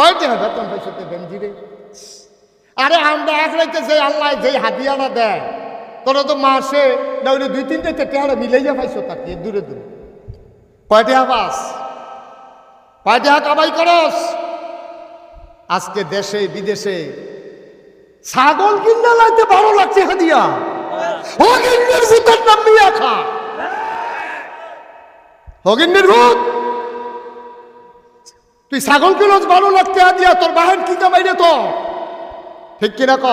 কয় টাকা বেতন পাইছো আরে আমরা এক রাইতে যে আল্লাহ যেই হাদিয়াটা দেয়, তোরা তো মাসে, না হইলে দুই তিনটে টেহারা মিলাইয়া পাইছো তাকে, দূরে দূরে। কয় টাকা পাস কয় টাকা কামাই করস? আজকে দেশে, বিদেশে ছাগল কিনা লাগতে ভালো লাগছে হাদিয়া। হগিন্নের ভূতের নাম মিয়া খা। হগিন্নের ভূত! তুই ছাগল কিলোস ভালো লাগতে হাদিয়া তোর বাহের কি কামাই রে তো ঠিক কিনা ক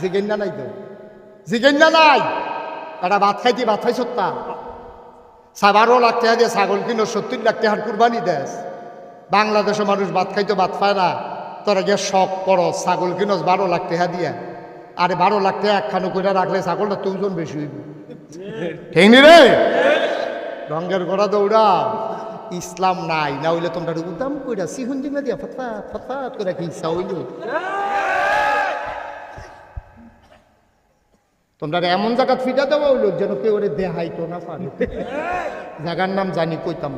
জিগেন্না নাই তো। জিগেন্না নাই। এটা ভাত খাইতি ভাত খাই সত্তা বারো লাগতে দিয়ে ছাগল কিনো সত্তর লাগতে টাকার কুরবানি দেশ। বাংলাদেশের মানুষ ভাত খাইতো ভাত খায় না। তোরা গিয়ে শখ করো ছাগল কিনোস বারো লাখ টাকা দিয়ে। আরে বারো লাখ টাকা একখানো করে রাখলে ছাগলটা তুজন বেশি হইব। ঠিক নি রে? রঙের গোড়া দৌড়া। ইসলাম নাই, না হইলে তোমরা উদাম কইরা সিহুন দিমা দিয়া ফতফাত ফতফাত করে কি ইচ্ছা হইল তোমরা এমন জায়গা ফিটা দেওয়া হইল যেন কেউ ওরে দেহাইতো না পারে জায়গার নাম জানি, কইতাম।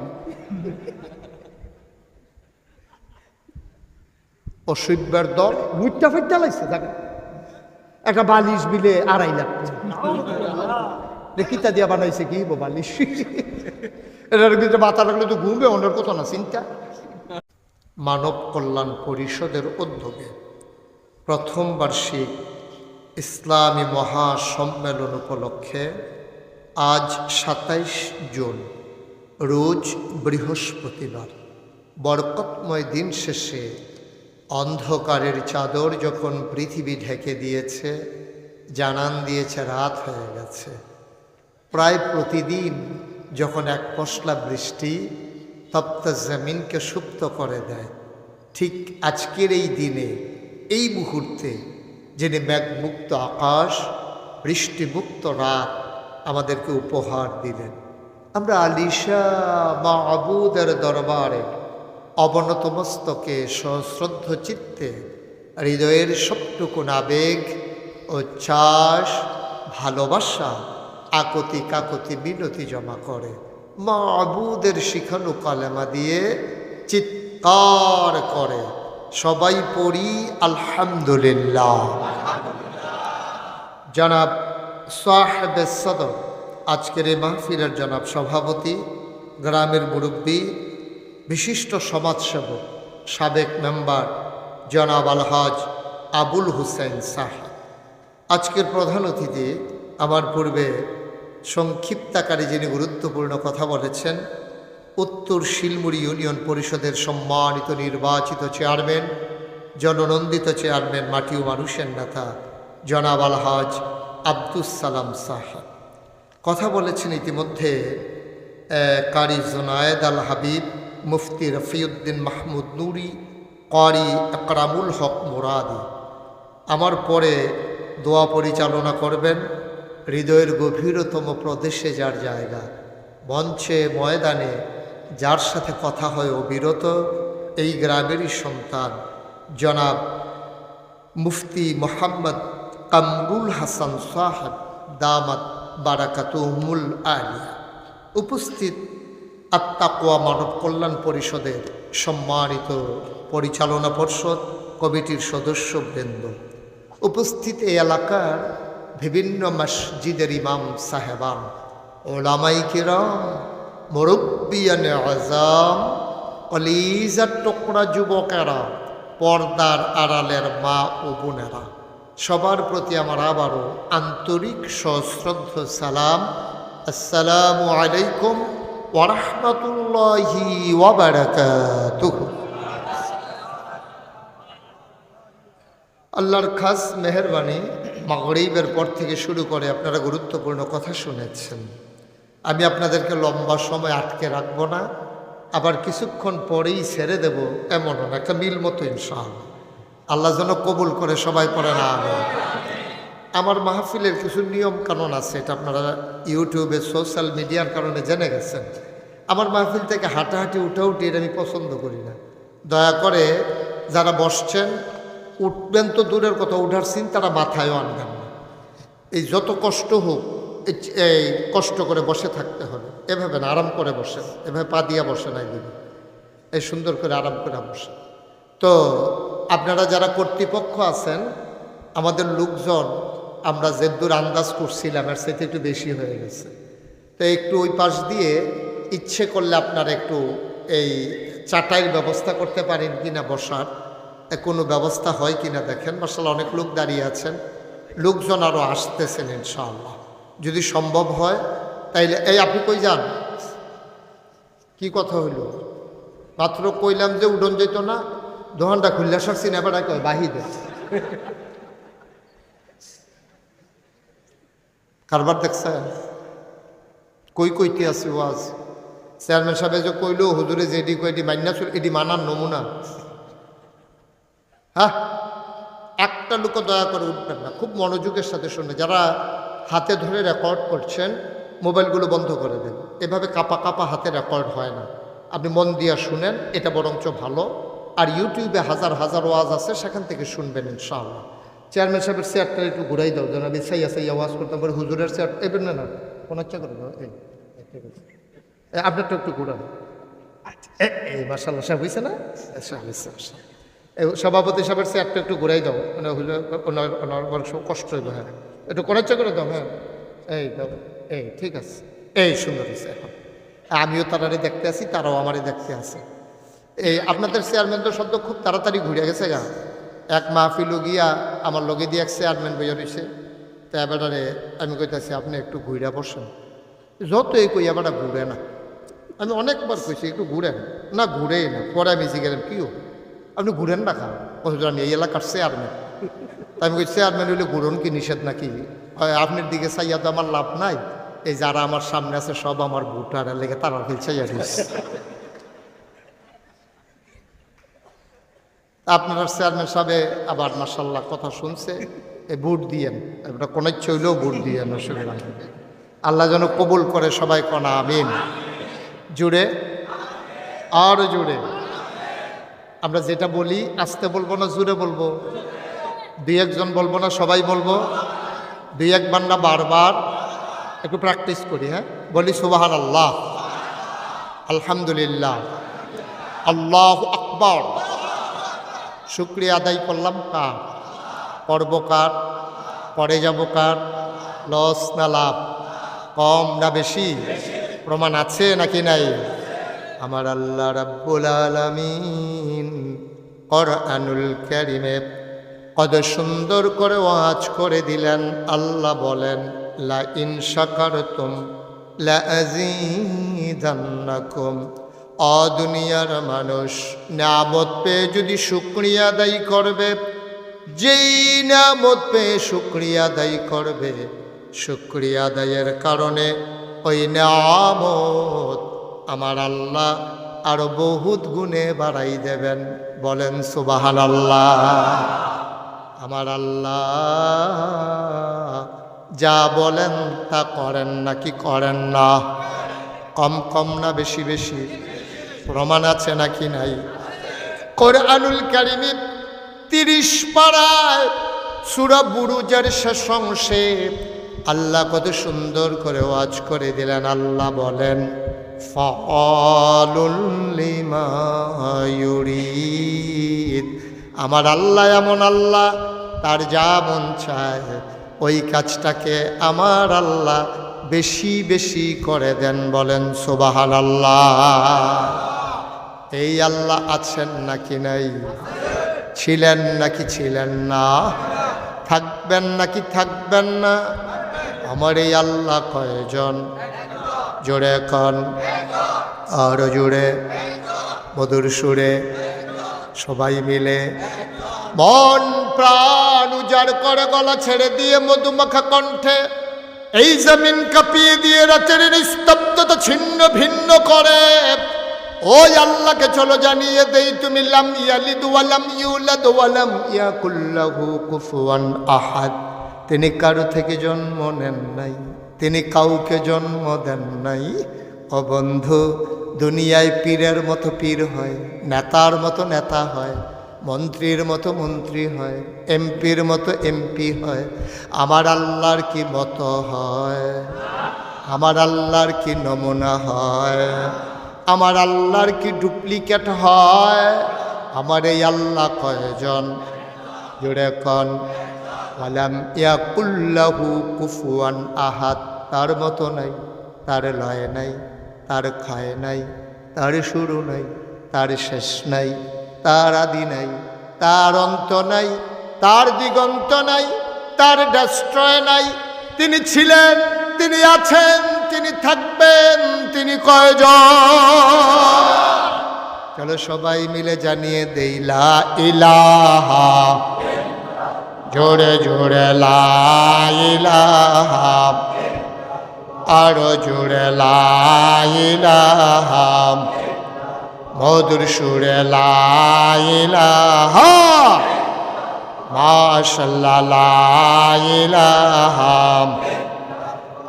অসভ্যের দল মুইটা ফিটা লাগছে জায়গা একটা বালিশ বিলে আড়াই লাখ। কিতা দিয়া বানাইছে কি বালিশ এটার ভিতরে মাথা রাখলে তো ঘুমবে, অন্যের কথা না, চিন্তা। মানব কল্যাণ পরিষদের উদ্যোগে প্রথম বার্ষিক ইসলামী মহাসম্মেলন উপলক্ষে আজ সাতাইশ জুন, রোজ বৃহস্পতিবার, বরকতময় দিন শেষে অন্ধকারের চাদর যখন পৃথিবী ঢেকে দিয়েছে, জানান দিয়েছে, রাত হয়ে গেছে। প্রায় প্রতিদিন যখন এক পশলা বৃষ্টি তপ্ত জমিনকে সুপ্ত করে দেয়, ঠিক আজকের এই দিনে, এই মুহূর্তে যিনি মেঘমুক্ত আকাশ, বৃষ্টিমুক্ত রাত আমাদেরকে উপহার দিলেন। আমরা আলিশা মা আবুদের দরবারে অবনত মস্তকে সশ্রদ্ধ চিত্তে হৃদয়ের সবটুকুন আবেগ ও চাষ, ভালোবাসা আকতি কাকতি মিনতি জমা করে। মা আবুদের শিখানো কালেমা দিয়ে চিৎকার করে। সবাই পড়ি আলহামদুলিল্লাহ। জনাব সাহেবে সদর, আজকের এই মাহফিলের জনাব সভাপতি, গ্রামের মুরব্বী, বিশিষ্ট সমাজসেবক, সাবেক মেম্বার জনাব আলহাজ আবুল হুসেন সাহেব। আজকের প্রধান অতিথি আমার পূর্বে সংক্ষিপ্তাকারে যিনি গুরুত্বপূর্ণ কথা বলেছেন, উত্তর শিলমুড়ি ইউনিয়ন পরিষদের সম্মানিত নির্বাচিত চেয়ারম্যান, জননন্দিত চেয়ারম্যান মাটি ও মানুষের নেতা, জনাব আলহাজ আব্দুস সালাম সাহেব। কথা বলেছেন ইতিমধ্যে কারি জোনায়েদ আল হাবিব, মুফতি রফিউদ্দিন মাহমুদ নুরি, কারি আকরামুল হক মোরাদি। আমার পরে দোয়া পরিচালনা করবেন হৃদয়ের গভীরতম প্রদেশে যার জায়গা, মঞ্চে, ময়দানে, যার সাথে কথা হয় অবিরত, এই গ্রামেরই সন্তান, জনাব মুফতি মোহাম্মদ কামরুল হাসান সাহাব, দামাত বারাকাতুমুল আলিয়া। উপস্থিত আত্মাকোয়া মানব কল্যাণ পরিষদের সম্মানিত পরিচালনা পর্ষদ কমিটির সদস্যবৃন্দ। উপস্থিত এই এলাকার বিভিন্ন মসজিদের ইমাম সাহেবান, ওলামাই কিরাম, মুরব্বিয়ান আজাম অলিজার টুকরা যুবকেরা, পর্দার আড়ালের মা ও বোনেরা। সবার প্রতি আমার আবারও আন্তরিক সশ্রদ্ধ সালাম। আসসালামু আলাইকুম ওরহমতুল্লাহি আল্লাহর খাস মেহরবানি মাগরিবের পর থেকে শুরু করে আপনারা গুরুত্বপূর্ণ কথা শুনেছেন। আমি আপনাদেরকে লম্বা সময় আটকে রাখব না, আবার কিছুক্ষণ পরেই ছেড়ে দেব এমনও না, একটা মিল মতো ইনশাআল্লাহ। আল্লাহ যেন কবুল করে সবাই পড়ে না আমি আমার মাহফিলের কিছু নিয়ম কানুন আছে, এটা আপনারা ইউটিউবে, সোশ্যাল মিডিয়ার কারণে জেনে গেছেন। আমার মাহফিল থেকে হাঁটাহাঁটি উঠাউটি এটা আমি পছন্দ করি না। দয়া করে যারা বসছেন উঠবেন তো দূরের কথা, উঠার চিন্তাটা মাথায়ও আনবেন না। এই যত কষ্ট হোক, এই- কষ্ট করে বসে থাকতে হবে। এভাবে না, আরাম করে বসেন। এভাবে পা দিয়া বসে নাই দিবি। এই সুন্দর করে আরাম করে বসে তো আপনারা যারা কর্তৃপক্ষ আছেন, আমাদের লোকজন, আমরা যে দূর আন্দাজ করছিলাম, এর সাথে একটু বেশি হয়ে গেছে। তো একটু ওই পাশ দিয়ে ইচ্ছে করলে আপনারা একটু এই চাটাইয়ের ব্যবস্থা করতে পারেন কিনা বসার। এ কোনো ব্যবস্থা হয় কিনা দেখেন? মার্শাল অনেক লোক দাঁড়িয়ে আছেন। লোকজন আরও আসতেছেন ইনশাআল্লাহ। যদি সম্ভব হয়, তাইলে, এই আপনি কই যান? কি কথা হইল? মাত্র কইলাম যে উডন যেত না, দোকানটা খুললে সব সিনেমাটা কয় বাহিদে কারবার দেখছেন? কই কইতে আছে ওয়াজ? চেয়ারম্যান সাহেব যে কইলো, হুজুরে যে এডি কই এডি মান্না এডি মানার নমুনা। হ্যাঁ? একটা লোক দয়া করে উঠবেন না, খুব মনোযোগের সাথে শুনে। যারা হাতে ধরে রেকর্ড করছেন, মোবাইলগুলো বন্ধ করে দেন। এভাবে কাপা কাপা হাতে রেকর্ড হয় না। আপনি মন দিয়া শুনেন, এটা বরঞ্চ ভালো। আর ইউটিউবে হাজার হাজার ওয়াজ আছে, সেখান থেকে শুনবেন ইনশাআল্লাহ। চেয়ারম্যান সাহেবের চেয়ারটা একটু ঘুরাই দাও, যেন আমি সাইয়া সাইয়া ওয়াজ করতাম, পরে হুজুরের চেয়ার এবার না না কোনো ইচ্ছা করে এই আপনারটা একটু ঘুরান। এই মার্শাল্লাহ সাহেব হয়েছে না? আচ্ছা হয়েছে মাশাআল্লাহ। এই সভাপতি সাহেবের চেয়ারটা একটু ঘুরাই দাও মানে হইলে ওনার অনেক কষ্ট হইব হ্যাঁ। একটু করার ইচ্ছা করে দাও হ্যাঁ। এই দাও, এই, ঠিক আছে। এই সুন্দর হয়েছে এখন। আমিও তারারে দেখতে আছি তারাও আমারে দেখতে আছে এই আপনাদের চেয়ারম্যান তো সদ্য খুব তাড়াতাড়ি ঘুরে গেছে গা। এক মাহফিলও গিয়া আমার লগে দিয়ে এক চেয়ারম্যান বইয়া রয়েছে তা এবারে আমি কইতাছি, আপনি একটু ঘুরে বসেন। যত এই কই এবারটা ঘুরে না। আমি অনেকবার কইছি, একটু ঘুরেন। না, ঘুরেই না, পরে আমি জিজ্ঞেস কি হোক আপনি ঘুরেন না খান হুজুর আমি এই এলাকার চেয়ারম্যান তা আমি চেয়ারম্যান হইলে ঘুরন কি নিষেধ নাকি? আপনার দিকে চাইয়া তো আমার লাভ নাই। এই যারা আমার সামনে আছে সব আমার ভোটার লেগে তারা ফেলছে আপনার চেয়ারম্যান সাহেবে আবার মার্শাল্লাহ কথা শুনছে। এই ভোট দিয়েন। এটা কোনো ইচ্ছে হইলেও ভোট দিয়েন অসুবিধা। আল্লাহ যেন কবুল করে সবাই কনা আমিন। জুড়ে? আর জুড়ে? আমরা যেটা বলি, আস্তে বলব না জুড়ে বলব? দুই একজন বলব না, সবাই বলব? দুই একবার না বারবার একটু প্র্যাকটিস করি হ্যাঁ? বলি সুবাহান আল্লাহ আলহামদুলিল্লাহ। আল্লাহ আকবর। শুক্রিয়া আদায় করলাম কার? পর্ব কার? পরে যাব কার? লস না লাভ? কম না বেশি? প্রমাণ আছে নাকি নাই? আমার আল্লাহ রাব্বুল আলামিন কোরআনুল কারিমে কত সুন্দর করে ওয়াজ করে দিলেন। আল্লাহ বলেন লা ইন শাকারতুম লা আযীদান্নাকুম অদুনিয়ার মানুষ নামত পেয়ে যদি শুক্রিয়া আদায় করবে, যেই নামত পেয়ে শুক্রিয়া আদায় করবে, শুক্রিয়া আদায়ের কারণে ওই নামত আমার আল্লাহ আরও বহুত গুণে বাড়াই দেবেন। বলেন সুবাহান আল্লাহ আমার আল্লাহ যা বলেন তা করেন নাকি করেন না? কম কম না বেশি বেশি? প্রমাণ আছে নাকি নাই? কোরআনুল কারিমি তিরিশ পাড়ায় সুরা বুরুজের শেষ অংশে আল্লাহ কত সুন্দর করে ওয়াজ করে দিলেন। আল্লাহ বলেন ফলুল লিমা ইউরিদ। আমার আল্লাহ এমন আল্লাহ, তার যা মন চায়, ওই কাজটাকে আমার আল্লাহ বেশি বেশি করে দেন বলেন সোবাহান আল্লাহ এই আল্লাহ আছেন নাকি নাই? ছিলেন নাকি ছিলেন না? থাকবেন নাকি থাকবেন না? আমার এই আল্লাহ কয়জন? জোরে কন আরও জুড়ে মধুর সুরে সবাই মিলে মন প্রাণ উজাড় করে গলা ছেড়ে দিয়ে মধুমাখা কণ্ঠে এই জমিন কাঁপিয়ে দিয়ে রাতের নিস্তব্ধতা ছিন্ন ভিন্ন করে। ওই আল্লাহকে চলো জানিয়ে দেই, তুমি লাম ইয়ালিদ ওয়ালাম ইউলাদ ওয়ালাম ইয়াকুল্লাহু কুফুয়ান আহাদ। তিনি কারও থেকে জন্ম নেন নাই। তিনি কাউকে জন্ম দেন নাই। ও বন্ধু, দুনিয়ায় পীরের মতো পীর হয়, নেতার মতো নেতা হয়, মন্ত্রীর মতো মন্ত্রী হয়, এমপির মতো এমপি হয়। আমার আল্লাহর কি মতো হয়? আমার আল্লাহর কি নমুনা হয়? আমার আল্লাহর কি ডুপ্লিকেট হয়? আমার এই আল্লাহ কয়জন? জুড়ে কন। আলাম ইয়াকুল্লাহু কুফুয়ান আহাদ। তার মতো নাই, তার লয় নাই, তার খায় নাই, তার শুরু নাই, তার শেষ নাই, তার আদি নাই, তার অন্ত নাই, তার দিগন্ত নাই, তার ডাস্ট্রয় নাই। তিনি ছিলেন, তিনি আছেন, তিনি থাকবেন, তিনি কয়জন? চলো সবাই মিলে জানিয়ে দেই, লা ইলাহা। জোরে জোরে, লা ইলাহা। আরও জোরে লা ইলাহা মধুর সুরে লা ইলাহা মাশাল্লাহ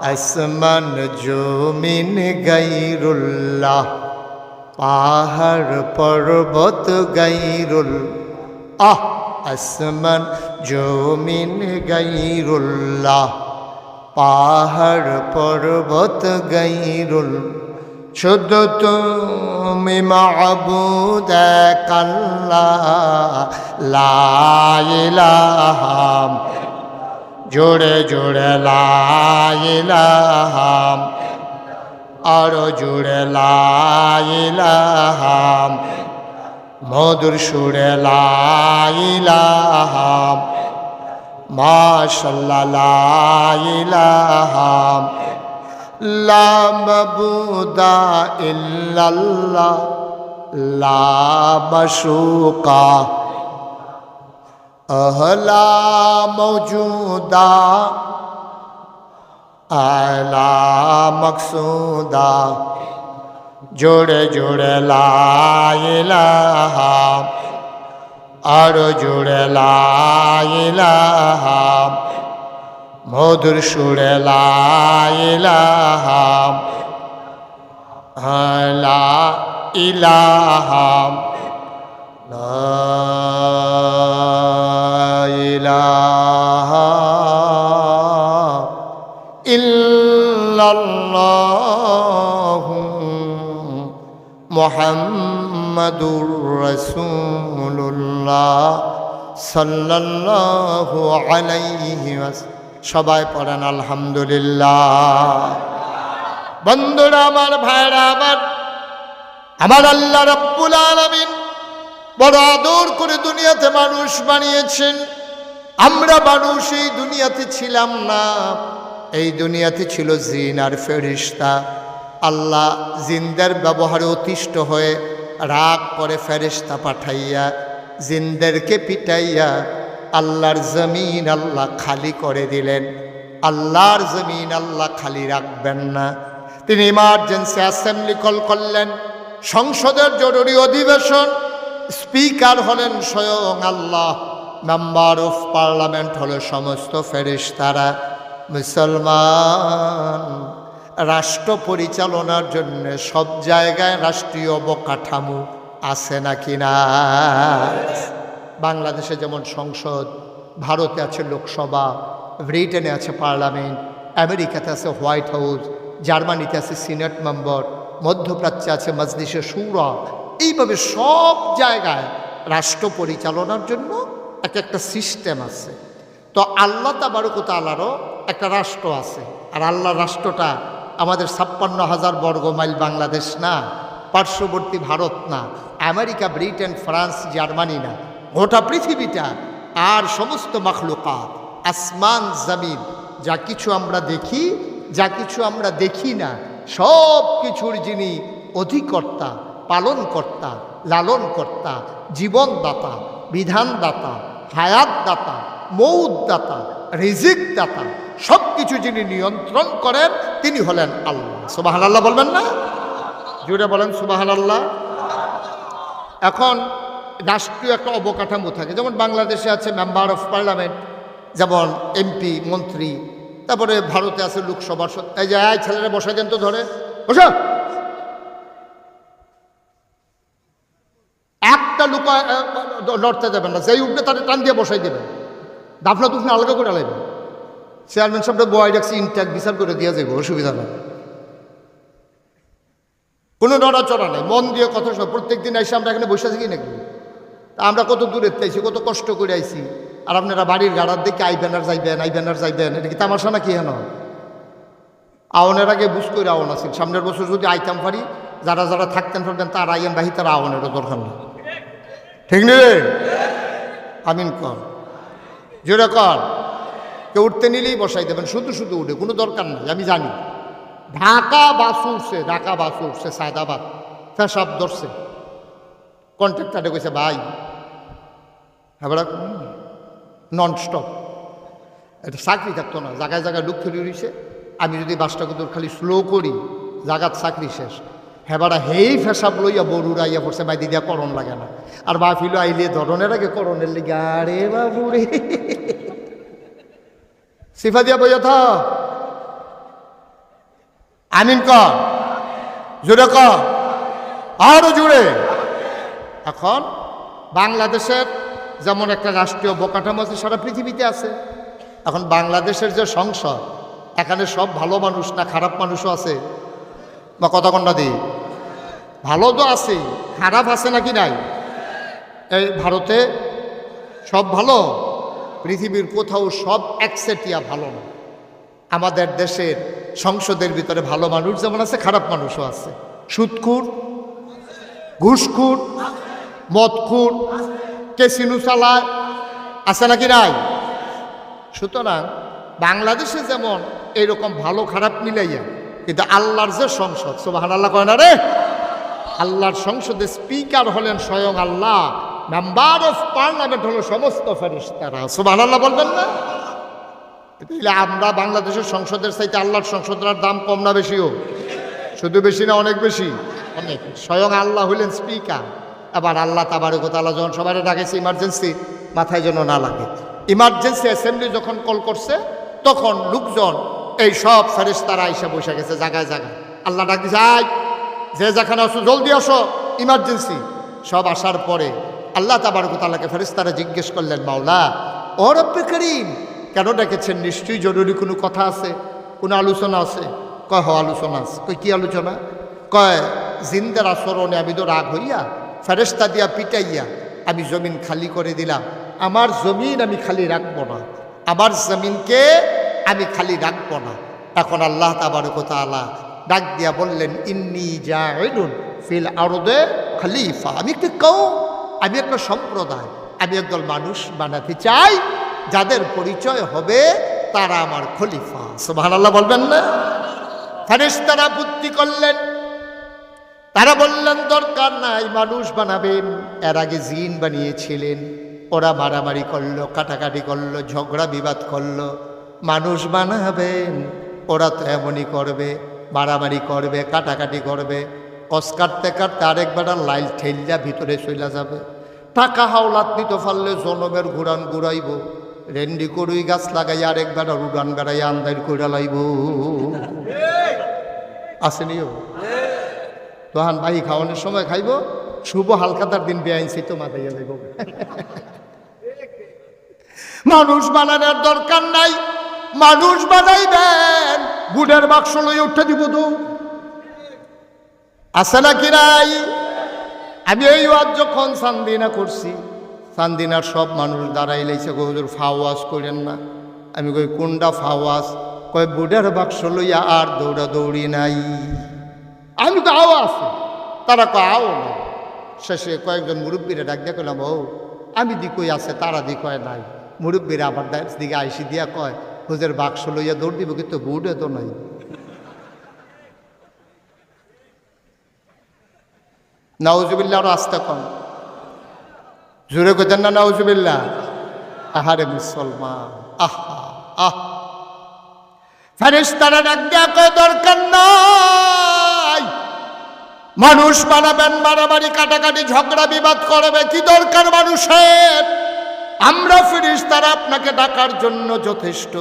আসমান জমিন গাইরুল্লাহ, পাহাড় পর্বত গাইরুল আহ, আসমান জমিন গাইরুল্লাহ। পাহাড় পর্বত গাইরুল। শুধু তুমি মাবুদ লাইলাহাম জোরে জোরে লাইলাহাম আরও জুড়ে লাইলাহাম মধুর সুরে লাইলাহাম মাশাল্লাহ লাইলাহাম লা মাবুদা ইল্লাল্লাহ লা মাশুকা। আহলা মৌজুদা আলা মকসুদা। জোড়ে জোড়ে লাইলাহা আরও জোড়ে লাইলাহা মধুর সুরে লাইলাহা লা ইলাহা লা ইলাহা মুহাম্মাদুর রাসূলুল্লাহ সাল্লাল্লাহু আলাইহি সবাই পড়েন আলহামদুলিল্লাহ। বন্ধুরা, আমার ভাইরা, আমার আমার আল্লাহ রব্বুল আলামিন বড় আদর করে দুনিয়াতে মানুষ বানিয়েছেন। আমরা মানুষ এই দুনিয়াতে ছিলাম না। এই দুনিয়াতে ছিল জিন আর ফেরিস্তা আল্লাহ জিনদের ব্যবহারে অতিষ্ঠ হয়ে রাগ করে ফেরিস্তা পাঠাইয়া, জিন্দেরকে পিটাইয়া আল্লাহর জমিন আল্লাহ খালি করে দিলেন। আল্লাহর জমিন আল্লাহ খালি রাখবেন না। তিনি ইমার্জেন্সি অ্যাসেম্বলি কল করলেন। সংসদের জরুরি অধিবেশন। স্পিকার হলেন স্বয়ং আল্লাহ। মেম্বার অফ পার্লামেন্ট হলো সমস্ত ফেরেশতারা। মুসলমান রাষ্ট্র পরিচালনার জন্য সব জায়গায় রাষ্ট্রীয় অবকাঠামো আছে নাকি না? বাংলাদেশে যেমন সংসদ, ভারতে আছে লোকসভা, ব্রিটেনে আছে পার্লামেন্ট, আমেরিকাতে আছে হোয়াইট হাউস, জার্মানিতে আছে সিনেট মেম্বার, মধ্যপ্রাচ্যে আছে মজলিসে সুরা। এইভাবে সব জায়গায় রাষ্ট্র পরিচালনার জন্য এক একটা সিস্টেম আছে। তো আল্লাহ তাবারকত আল্লাহরও একটা রাষ্ট্র আছে। আর আল্লাহ রাষ্ট্রটা আমাদের ছাপ্পান্ন হাজার বর্গ মাইল বাংলাদেশ না, পার্শ্ববর্তী ভারত না, আমেরিকা, ব্রিটেন, ফ্রান্স, জার্মানি না, গোটা পৃথিবীটা আর সমস্ত মাখলুকাত, আসমান, জামিন, যা কিছু আমরা দেখি, যা কিছু আমরা দেখি না, সব কিছুর যিনি অধিকর্তা, পালনকর্তা, লালনকর্তা, জীবনদাতা, বিধানদাতা, হায়াতদাতা মৌদাতা রিজিক দাতা সব কিছু যিনি নিয়ন্ত্রণ করেন, তিনি হলেন আল্লাহ। সুবাহান আল্লাহ বলবেন না? জুড়ে বলেন সুবাহান আল্লাহ এখন রাষ্ট্রীয় একটা অবকাঠামো থাকে। যেমন বাংলাদেশে আছে মেম্বার অফ পার্লামেন্ট, যেমন এমপি, মন্ত্রী, তারপরে ভারতে আছে লোকসভার সদ- এই যে আয় ছেলেরা বসাই দেন তো ধরে। বসা। একটা লুকা লড়তে দেবেন না। যেই উঠবে তাদের টান দিয়ে বসাই দেবেন। দাফলা তুফনা আলগা করে আলাইবেন চেয়ারম্যান সাহেবটা বয় রাখছি ইনট্যাক বিচার করে দিয়ে যাব অসুবিধা নেই। কোনো নড়াচড়া নেই, মন দিয়ে কথা শোনো প্রত্যেক দিন এসে আমরা এখানে বসে থাকি নাকি? তা আমরা কত দূরে তাইছি কত কষ্ট করে আইছি। আর আপনারা বাড়ির গাড়ার দিকে আইবেন আর যাইবেন আইবেন আর যাইবেন, এটা কি তামাশা না কি হেন? আওনের আগে বুঝ করে আওন আছিল সামনের বছর যদি আইতাম পারি, যারা যারা থাকতেন পারবেন তার আইয়েন বাহি তারা আওনেরও দরকার নেই। ঠিক নেই আমিন কর। জোরে কর। কেউ উঠতে নিলেই বসাই দেবেন, শুধু শুধু উঠে, কোনো দরকার নাই, আমি জানি। ঢাকা বাস উঠছে, ঢাকা বাস উঠছে, সায়দাবাদ, ফেসাব ধরছে। কন্ট্রাক্টারে কইছে, ভাই হ্যাঁ নন স্টপ এটা চাকরি থাকতো না, জায়গায় জায়গায় লোক ফেলে রয়েছে আমি যদি বাসটা কত খালি স্লো করি, জাগাত চাকরি শেষ। হেবারা হেই ফেসাব লইয়া বড়ুরা ইয়া পড়ছে বাইদি দিয়া করণ লাগে না। আর বা ফিলো আইলে ধরনের আগে করণের লিগে, আরে বাবু রে সিফা দিয়া বইয়া থা। আমিন কর জোরে কর আরও জুড়ে এখন বাংলাদেশের যেমন একটা রাষ্ট্রীয় বোকাঠামো আছে, সারা পৃথিবীতে আছে। এখন বাংলাদেশের যে সংসদ, এখানে সব ভালো মানুষ না খারাপ মানুষও আছে? বা কথা কন্যা দিই ভালো তো আছে খারাপ আছে নাকি নাই? এই ভারতে সব ভালো? পৃথিবীর কোথাও সব একসেটিয়া ভালো না। আমাদের দেশের সংসদের ভিতরে ভালো মানুষ যেমন আছে, খারাপ মানুষও আছে। সুদকুর ঘুষখুর, মদখুর কেসিনু চালায় আছে নাকি নাই? সুতরাং বাংলাদেশে যেমন এরকম ভালো খারাপ মিলাইয়া, কিন্তু আল্লাহর যে সংসদ সোবাহান আল্লাহ কয় না রে? আল্লাহর সংসদে স্পিকার হলেন স্বয়ং আল্লাহ। মেম্বার অফ পার্লামেন্ট হলো সমস্ত ফেরিস্তারা আল্লাহ বলবেন না? তাইলে আমরা বাংলাদেশের সংসদের চাইতে আল্লাহর সংসদের দাম কম না বেশিও? শুধু বেশি না অনেক বেশি? অনেক। স্বয়ং আল্লাহ হইলেন স্পিকার। আবার আল্লাহ তাবারক তালা যখন সবাই ডাকেছে ইমার্জেন্সি মাথায় যেন না লাগে। ইমার্জেন্সি অ্যাসেম্বলি যখন কল করছে, তখন লোকজন, এই সব ফেরেস্তারা এসে বসে গেছে জায়গায় জায়গায়। আল্লাহ ডাকি যাই যে যেখানে আসো জলদি আসো ইমার্জেন্সি সব আসার পরে আল্লাহ তাবারক তালাকে ফেরেস্তারা জিজ্ঞেস করলেন, মাওলা, ও করিম, কেন ডেকেছেন? নিশ্চয়ই জরুরি কোনো কথা আছে, কোনো আলোচনা আছে? কয় হ আলোচনা আছে। কই কি আলোচনা? কয়, জিন্দার আচরণে আমি তো রাগ হইয়া ফেরেস্তা দিয়া পিটাইয়া আমি জমিন খালি করে দিলাম। আমার জমিন আমি খালি রাখব না। আমার জমিনকে আমি খালি রাখব না। এখন আল্লাহ তাবারক তাআলা ডাক দিয়া বললেন, ইন্নি জাইলুন ফিল আরদে খলিফা। আমি একটি কৌ আমি একটা সম্প্রদায়, আমি একদল মানুষ বানাতে চাই, যাদের পরিচয় হবে তারা আমার খলিফা। সুবহানাল্লাহ বলবেন না? ফেরেশতারা বুদ্ধি করলেন। তারা বললেন, দরকার নাই, মানুষ বানাবেন। এর আগে জিন বানিয়েছিলেন। ওরা মারামারি করল, কাটাকাটি করল, ঝগড়া বিবাদ করল। মানুষ বানাবেন, ওরা তো এমনই করবে, মারামারি করবে, কাটাকাটি করবে। কস কাটতে কাটতে আরেকবার লাইল ঠেলিয়া ভিতরে চলে যাবে। টাকা হাওলাত নিতে পারলে জনমের ঘুরান ঘুরাইব। রেন্ডি করুই গাছ লাগাই আরেকবার উড়ান বেড়াই আন্দার করে লাইব। আসেনিও দোহান বাহি খাওয়ানোর সময় খাইব, শুভ হালকাতার দিন বেআইনছি তো মাথায় যাইব মানুষ বানানোর দরকার নাই, মানুষ বানাইবেন, গুড়ের বাক্স লই উঠে দিব তো। আছে নাকি নাই? আমি এই ওয়াজ যখন সান্দিনা করছি, সান্দিনার সব মানুষ দাঁড়াই লাইছে হুজুর ফাওয়াজ করেন না? আমি কই, কোনটা ফাওয়াজ? কয় বুড়ের বাক্স লইয়া আর দৌড়া দৌড়ি নাই। আমি তো আও আছি, তারা কয়, আও না। শেষে কয়েকজন মুরব্বীরা ডাক দিয়ে কইলাম ও আমি দিকই আছে, তারা দিকয় নাই। মুরব্বীরা আবার দিকে আইসি দিয়া কয়, হুজুর বাক্স লইয়া দৌড় দিব, কিন্তু বুড়ে তো নাই। নাউজুবিল্লা আরও আস্তে কম। জোরে কোথান না নাউজুবিল্লা আহারে মুসলমান, আহা, আহ। দরকার নাই। মানুষ বানাবেন, মারামারি, কাটাকাটি, ঝগড়া, বিবাদ করবে। কি দরকার মানুষের? আমরা ফিরিস তারা আপনাকে ডাকার জন্য যথেষ্ট।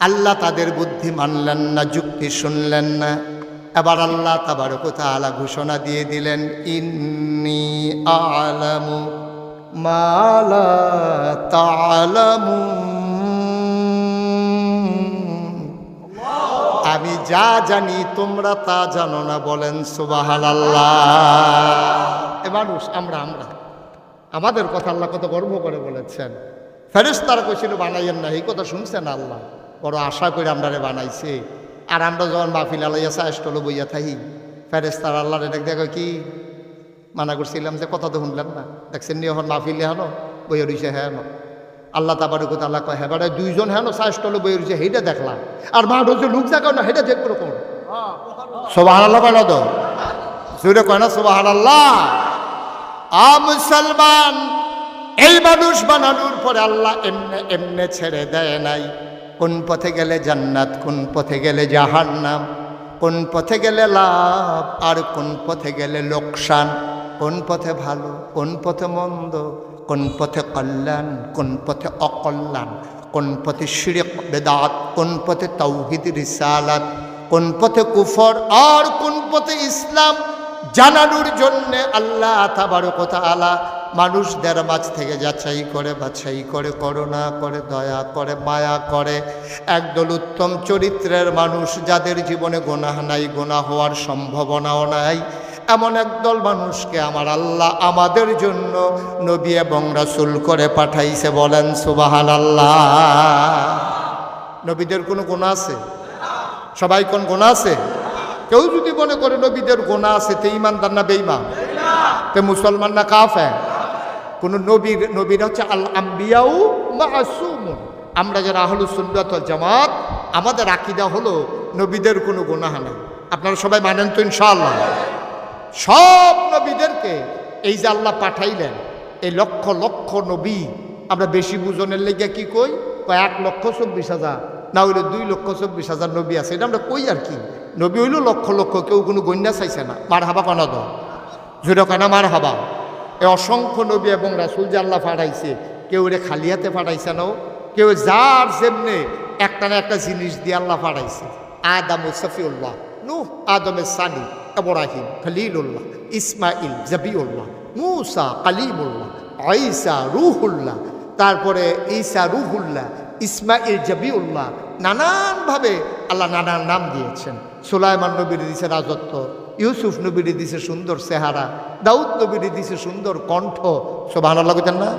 আল্লাহ তাদের বুদ্ধি মানলেন না, যুক্তি শুনলেন না। এবার আল্লাহ তাবারক তাআলা ঘোষণা দিয়ে দিলেন, ইন্নি আলামু মালা আমি যা জানি তোমরা তা জানো না বলেন সুবাহান আল্লাহ এ মানুষ আমরা আমরা। আমাদের কথা আল্লাহ কত গর্ব করে বলেছেন। ফেরেস্তারা কইছিল, বানাইয়েন না। এই কথা শুনছেন আল্লাহ? বড় আশা করে আমরা বানাইছে। আর আমরা যখন মাহফিল আলাইয়া সাহস্টল বইয়া থাকি ফেরেস্তার আল্লাহরে দেখ দেখো কি? মানা করছিলাম যে কথা তো শুনলাম না। দেখছেন নি এখন মাহফিলে হেন, বইয়া রইছে হ্যাঁ আল্লাহ তাবার কথা আল্লাহ কয় হ্যাঁ দুইজন হেন সাহস্টল বইয়া রইছে সেইটা দেখলাম। আর মা রোজে লুক দেখাও না সেটা দেখব কোন সোবাহান আল্লাহ কয় না তো কয় না আল্লাহ মুসলমান, এই মানুষ বানানোর পরে আল্লাহ এমনে এমনে ছেড়ে দেয় নাই। কোন পথে গেলে জান্নাত কোন পথে গেলে জাহান্নাম কোন পথে গেলে লাভ আর কোন পথে গেলে লোকসান কোন পথে ভালো কোন পথে মন্দ কোন পথে কল্যাণ কোন পথে অকল্যাণ কোন পথে শিরিক বেদাত কোন পথে তৌহিদ রিসালাত কোন পথে কুফর আর কোন পথে ইসলাম জানানোর জন্যে আল্লাহ তাবারকতা আলা মানুষদের মাছ থেকে যাচাই করে, বাছাই করে, করুণা করে, দয়া করে, মায়া করে। একদল উত্তম চরিত্রের মানুষ যাদের জীবনে গোনাহ নাই গোনা হওয়ার সম্ভাবনাও নাই। এমন একদল মানুষকে আমার আল্লাহ আমাদের জন্য নবী এবং রাসুল করে পাঠাইছে বলেন সুবাহান আল্লাহ নবীদের কোনো গুণা আছে? সবাই কোন গোনা আছে? কেউ যদি মনে করে নবীদের গোনা আছে, তে ইমানদার না বেইমান তে মুসলমান না কাফে কোন নবীর নবীর হচ্ছে আল আম্বিয়াউ মাসুমুন। আমরা যারা আহলু ওয়াল জামাত, আমাদের আকিদা হলো নবীদের কোনো গুনাহ নাই। আপনারা সবাই মানেন তো ইনশাআল্লাহ। সব নবীদেরকে এই যে আল্লাহ পাঠাইলেন, এই লক্ষ লক্ষ নবী, আমরা বেশি বুঝনের লেগে কি কই? এক লক্ষ চব্বিশ হাজার, না হইলে দুই লক্ষ চব্বিশ হাজার নবী আছে, এটা আমরা কই আর কি? নবী হইল লক্ষ লক্ষ, কেউ কোনো গণ্যা চাইছে না। মার হাবা কানা দ জুড়ে কানা মার হাবা এ অসংখ্য নবী এবং রাসুল আল্লাহ পাঠাইছে, কেউ রে খালি হাতে পাঠাইছে না কেউ যার যেমনে একটা না একটা জিনিস দিয়ে আল্লাহ পাঠাইছে। আদাম সফিউল্লাহ নু আদমের সানি, ইব্রাহিম, খলিলুল্লাহ ইসমাইল জবিউল্লাহ, মুসা, কালিমুল্লাহ আইসা রুহুল্লাহ, তারপরে ঈসা, রুহুল্লাহ ইসমাইল জবিউল্লাহ, নানানভাবে আল্লাহ নানান নাম দিয়েছেন। সুলাইমান নবীর দিছে রাজত্ব। ইউসুফ নবীর দিছে সুন্দর চেহারা, দাউদ নবীর দিছে সুন্দর কণ্ঠ। সব ভালো লাগতেন না?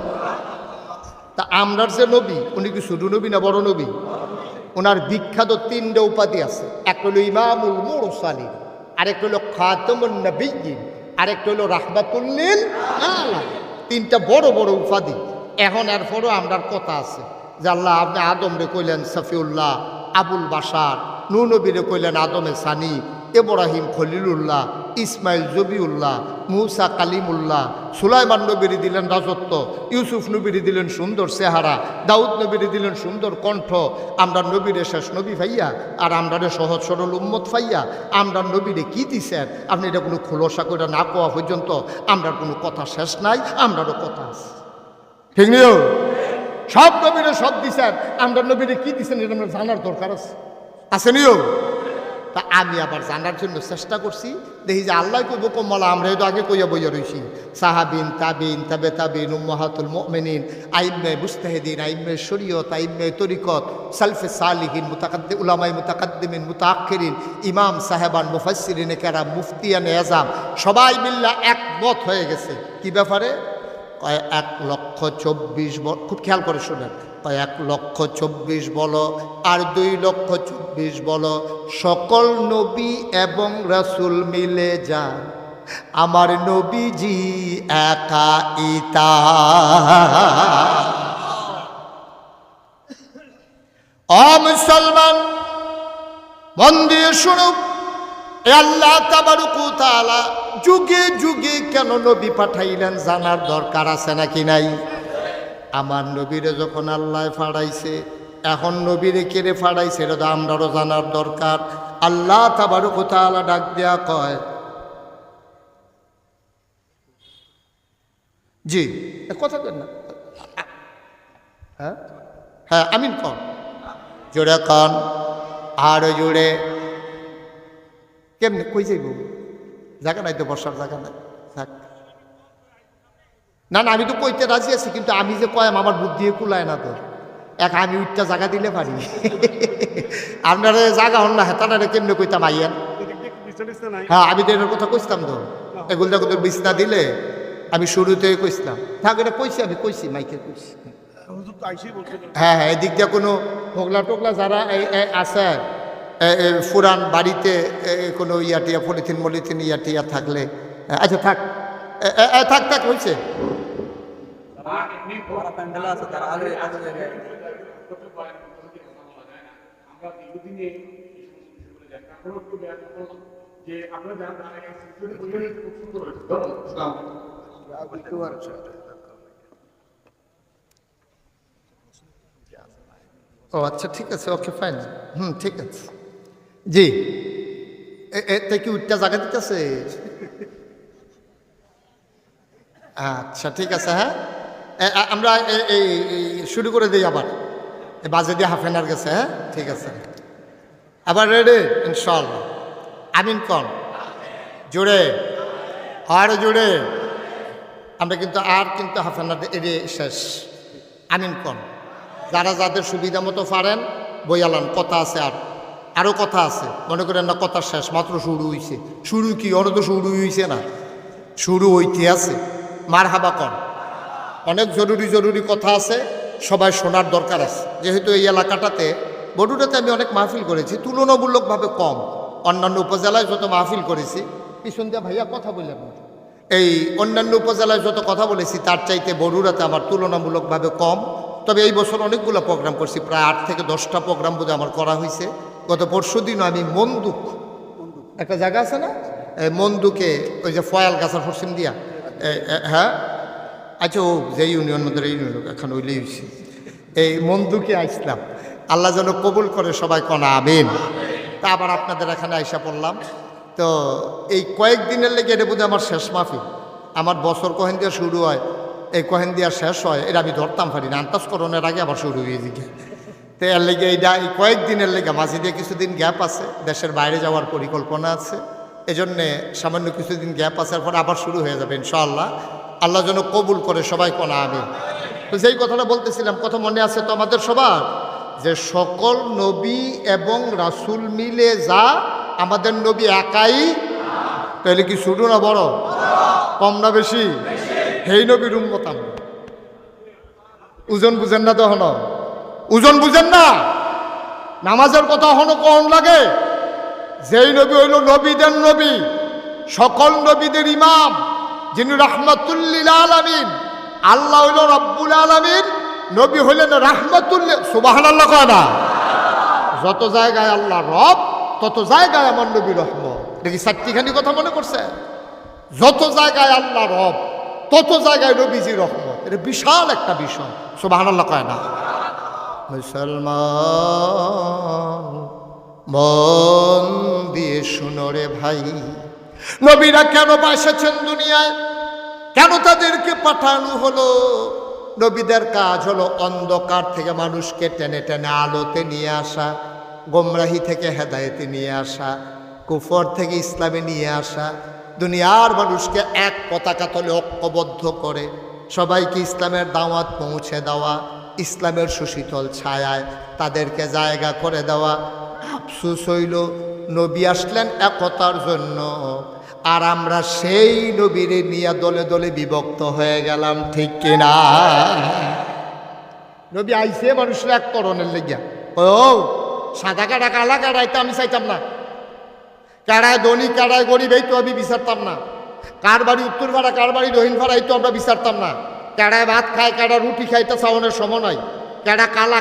তা আমরার যে নবী, উনি কি শুধু নবী না বড় নবী? ওনার বিখ্যাত তিনটে উপাধি আছে। এক হলো ইমামুল মুরসালিন, আরেক হলো খাতমুন নবীন আরেকটা হলো রাহমাতুল্লিল আলামিন। তিনটা বড় বড় উপাধি। এখন এরপরও আমরার কথা আছে যে আল্লাহ আপনি আদমরে কইলেন সফিউল্লাহ, আবুল বাসার নু নবীরে কইলেন আদমে সানি এব্রাহিম খলিলুল্লাহ, ইসমাইল জবিউল্লাহ, মুসা কালিমুল্লাহ, সুলাইমান নবীরে দিলেন রাজত্ব, ইউসুফ নবীরে দিলেন সুন্দর চেহারা, দাউদ নবীরে দিলেন সুন্দর কণ্ঠ, আমরা নবীরে শেষ নবী ভাইয়া, আর আমরা সহজ সরল উম্মত ফাইয়া আমরা নবীরে কি দিছেন? আপনি এটা কোনো খোলসা করে না কোয়া পর্যন্ত আমরা কোনো কথা শেষ নাই, আমরারও কথা আছে। ঠিক নিও? সব নবীরে সব দিছেন, আমরা নবীরে কি দিছেন এটা আমরা জানার দরকার আছে। আছে নিও? তা আমি আবার জানার জন্য চেষ্টা করছি। দেখি যে আল্লাহ কইব কমলা আমরা তো আগে কইয়া বইয়া রইছি। সাহাবিন, তাবিন, তাবে তাবিন, উম্মাহাতুল মুমিনিন, আইম্মে মুস্তাহিদিন আইম্মে শরীয়ত, আইম্মে তরিকত, সালফে সালিহিন, মুতাকাদ্দি উলামাই মুতাকাদ্দিমিন, মুতাআখিরিন, ইমাম সাহেবান, মুফাসসিরিন, কেরাম, মুফতিয়ান, এজাম, সবাই মিল্লা একমত হয়ে গেছে। কি ব্যাপারে? এক লক্ষ চব্বিশ খুব খেয়াল করে শোনেন। কয় এক লক্ষ চব্বিশ বলো আর দুই লক্ষ চব্বিশ বলো। সকল নবী এবং রাসুল মিলে যান। আমার নবীজি একা ইতা। অ মুসলমান মন দিয়ে শুনুক আল্লাহ তাবারুকু তাআলা যুগে যুগে কেন নবী পাঠাইলেন জানার দরকার আছে নাকি নাই? আমার নবীরে যখন আল্লাহ ফাড়াইছে এখন নবীরে কেড়ে ফাড়াইছে এটা তো আমরারও জানার দরকার। আল্লাহ তাবারুকু তাআলা ডাক দেয়া কয় জি। কথা কেন না। হ্যাঁ? হ্যাঁ আমিন কন। জোরে কন আরও জোরে। কেমনে কই যাইব? জায়গা নাই তো বর্ষার জায়গা নাই। না না, আমি তো কইতে রাজি আছি, কিন্তু আমি যে কয়াম, আমার বুদ্ধি কুলায় না তো। এক আমি উঠটা জায়গা দিলে পারি। আপনারা জায়গা হন না হেতানারে কেমনে কইতাম, আইয়েন? হ্যাঁ আমি তো কথা কইতাম তো। এগুলো দেখো তো, বিছনা দিলে আমি শুরুতে কইছিলাম। থাক, এটা কইছি, আমি কইছি, মাইকে কইছি। হ্যাঁ হ্যাঁ এদিক দিয়ে কোনো হোগলা টোগলা যারা আছে ফুরান বাড়িতে কোনো ইয়াটিয়া পলিথিন মলিথিন ইয়াটিয়া থাকলে আচ্ছা থাক। থাক থাক হয়েছে যারা প্যান্ডেল আছে তারা আগে আগে যাবে আমরা দীর্ঘদিনে এই সমস্ত বিষয়গুলো জানি এখনও একটু ব্যায়াম করলাম যে আপনারা যারা জানেন এই সিস্টেমে বললেন খুব সুন্দর হয়েছে ধন্যবাদ ও আচ্ছা ঠিক আছে ওকে ফাইন হুম ঠিক আছে জি এ- এতে কি উঠটা জায়গা দিতেছে আচ্ছা ঠিক আছে হ্যাঁ এ- আ- আমরা এই শুরু করে দিই আবার। বাজে দিয়ে হাফ এনার গেছে হ্যাঁ? ঠিক আছে। আবার রেডি ইনশাল্লাহ আমিন কন? জোরে? আর জোরে? আমরা কিন্তু আর কিন্তু হাফ এনার এড়িয়ে শেষ। আমিন কন? যারা যাদের সুবিধা মতো পারেন বইয়ালান কথা আছে আর। আরও কথা আছে। মনে করেন না, কথা শেষ, মাত্র শুরু হইছে। শুরু কি? তো শুরু হইছে না? শুরু হইতে আছে। মার হাবা কন? অনেক জরুরি জরুরি কথা আছে, সবাই শোনার দরকার আছে। যেহেতু এই এলাকাটাতে বডুটাতে আমি অনেক মাহফিল করেছি, তুলনামূলকভাবে কম। অন্যান্য উপজেলায় যত মাহফিল করেছি, পিছন দিয়ে ভাইয়া কথা বললেন। এই অন্যান্য উপজেলায় যত কথা বলেছি, তার চাইতে বড়ুরাতে আমার তুলনামূলকভাবে কম। তবে এই বছর অনেকগুলো প্রোগ্রাম করছি, প্রায় আট থেকে দশটা প্রোগ্রাম বোধহয় আমার করা হয়েছে গত পরশু দিনও আমি মন্দুক, একটা জায়গা আছে না? মন্দুকে ওই যে ফয়াল গাছার পশ্চিম দিয়া। হ্যাঁ? আচ্ছা ও যে ইউনিয়ন মধ্যে ইউনিয়ন এখন ওইলেই হয়েছে এই মন্দুকে আসলাম আল্লাহ যেন কবুল করে সবাই কনা আবেন তা আবার আপনাদের এখানে আইসা পড়লাম। তো এই কয়েকদিনের লেগে এটা বোধহয় আমার শেষ মাহফিল। আমার বছর কহেন দিয়া শুরু হয়, এই কহেন দিয়া শেষ হয়, এটা আমি ধরতাম পারি না। আন্তাজকরণের আগে আবার শুরু হয়ে দিকে তো এর লেগে এইটা এই কয়েকদিনের লেগে মাঝে দিয়ে কিছুদিন গ্যাপ আছে, দেশের বাইরে যাওয়ার পরিকল্পনা আছে। এজন্যে সামান্য কিছুদিন গ্যাপ আসার পর আবার শুরু হয়ে যাবে, ইনশাআল্লাহ। আল্লাহ যেন কবুল করে সবাই কোনা আমি। তো যেই কথাটা বলতেছিলাম, কথা মনে আছে তো আমাদের সবার? যে সকল নবী এবং রাসূল মিলে যা আমাদের নবী একাই, তাহলে কি শুরু না বড়? কম না বেশি? হেই নবীর উম্মত আমরা। ওজন বুঝেন না তো হন ওজন বুঝেন না? নামাজের কথা হনো কম লাগে? যেই নবী হইল নবীদের নবী, সকল নবীদের ইমাম। যিনি রহমতুল্লিল আলমিন, আল্লাহ হইল রব্বুল আলমিন, নবী হইলেন রাহমাতুল্লিল সুবাহান আল্লাহ না? যত জায়গায় আল্লাহ রব, তত জায়গায় আমার নবী রহমত। দেখি চারটিখানি কথা মনে করছে? যত জায়গায় আল্লাহ রব, তত জায়গায় নবীজি রহমত। এটা বিশাল একটা বিষয় সুবাহান আল্লাহ কয় না? মুসলমান, মন দিয়ে শুনো রে ভাই। নবীরা কেন বাসেছেন দুনিয়ায়? কেন তাদেরকে পাঠানো হলো? নবীদের কাজ হলো অন্ধকার থেকে মানুষকে টেনে টেনে আলোতে নিয়ে আসা, গোমরাহি থেকে হেদায়েতে নিয়ে আসা, কুফর থেকে ইসলামে নিয়ে আসা। দুনিয়ার মানুষকে এক পতাকা তলে ঐক্যবদ্ধ করে সবাইকে ইসলামের দাওয়াত পৌঁছে দেওয়া, ইসলামের সুশীতল ছায়ায় তাদেরকে জায়গা করে দেওয়া। আফসুস হইল নবী আসলেন একতার জন্য। আর আমরা সেই নবীরে নিয়ে দলে দলে বিভক্ত হয়ে গেলাম ঠিক কিনা নবী আইসে মানুষের এক করণের লেগিয়া। ও সাদা কাটা কালা কাটাই তো আমি চাইতাম না। কারায় ধনী কারায় গরিব এই তো আমি বিচারতাম না। কার বাড়ি উত্তর ভাড়া কার বাড়ি রহিন ভাড়া এই তো আমরা বিচারতাম না। কারায় ভাত খায় কারা রুটি খাইতে চাওয়ানোর সময় নয় কারা কালা